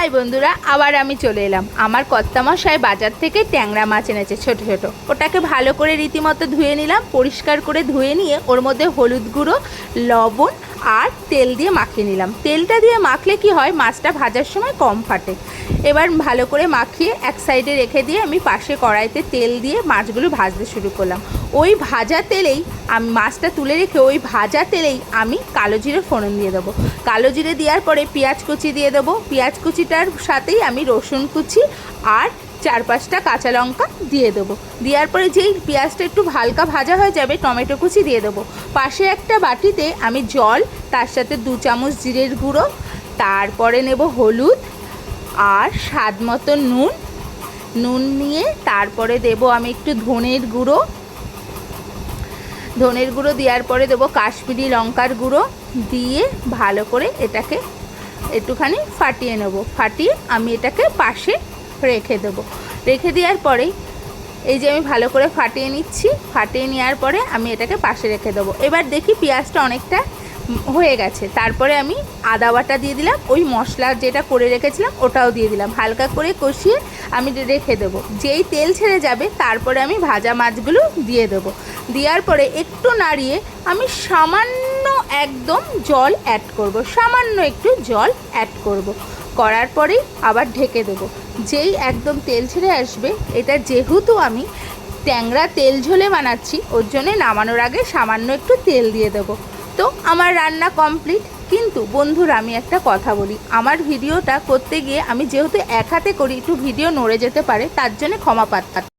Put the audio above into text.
High বন্ধুরা, আবার আমি চলে এলাম। আমার কর্তামশাই বাজার থেকে ট্যাংরা মাছ এনেছে ছোট ছোট। ওটাকে ভালো করে রীতিমতো ধুয়ে নিলাম, পরিষ্কার করে ধুয়ে নিয়ে ওর মধ্যে হলুদ গুঁড়ো, লবণ আর তেল দিয়ে মাখিয়ে নিলাম। তেলটা দিয়ে মাখলে কি হয়, মাছটা ভাজার সময় কম ফাটে। এবার ভালো করে মাখিয়ে এক সাইডে রেখে দিয়ে আমি পাশে কড়াইতে তেল দিয়ে মাছগুলো ভাজতে শুরু করলাম। ওই ভাজা তেলেই আমি মাছটা তুলে রেখে ওই ভাজা তেলেই আমি কালো জিরে ফোড়ন দিয়ে দেবো। কালো জিরে দেওয়ার পরে পেঁয়াজ কুচি দিয়ে দেবো। পেঁয়াজ কুচিটার সাথেই আমি রসুন কুচি আর চার পাঁচটা কাঁচা লঙ্কা দিয়ে দেবো। দেওয়ার পরে যেই পেঁয়াজটা একটু হালকা ভাজা হয়ে যাবে, টমেটো কুচি দিয়ে দেবো। পাশে একটা বাটিতে আমি জল, তার সাথে দু চামচ জিরের গুঁড়ো, তারপরে নেব হলুদ আর স্বাদ মতো নুন। নুন নিয়ে তারপরে দেব আমি একটু ধনের গুঁড়ো। ধনের গুঁড়ো দেওয়ার পরে দেবো কাশ্মীরি লঙ্কার গুঁড়ো দিয়ে ভালো করে এটাকে একটুখানি ফাটিয়ে নেব। ফাটিয়ে আমি এটাকে পাশে রেখে দেবো। রেখে দেওয়ার পরেই এই যে আমি ভালো করে ফাটিয়ে নিচ্ছি, ফাটিয়ে নেওয়ার পরে আমি এটাকে পাশে রেখে দেবো। এবার দেখি পেঁয়াজটা অনেকটা হয়ে গেছে। তারপরে আমি আদা বাটা দিয়ে দিলাম, ওই মশলা যেটা করে রেখেছিলাম ওটাও দিয়ে দিলাম। হালকা করে কষিয়ে আমি রেখে দেবো। যেই তেল ছেড়ে যাবে তারপরে আমি ভাজা মাছগুলো দিয়ে দেবো। দেওয়ার পরে একটু নাড়িয়ে আমি সামান্য একদম জল অ্যাড করব। সামান্য একটু জল অ্যাড করব। করার পরেই আবার ঢেকে দেবো। যেই একদম তেল ছেড়ে আসবে, এটা যেহেতু আমি ট্যাংরা তেল ঝোলে বানাচ্ছি, ওর জন্যে নামানোর আগে সামান্য একটু তেল দিয়ে দেবো। তো আমার রান্না কমপ্লিট। কিন্তু বন্ধুরা, আমি একটা কথা বলি, আমার ভিডিওটা করতে গিয়ে আমি যেহেতু এক হাতে করি, একটু ভিডিও নড়ে যেতে পারে, তার জন্য ক্ষমা পাত্তা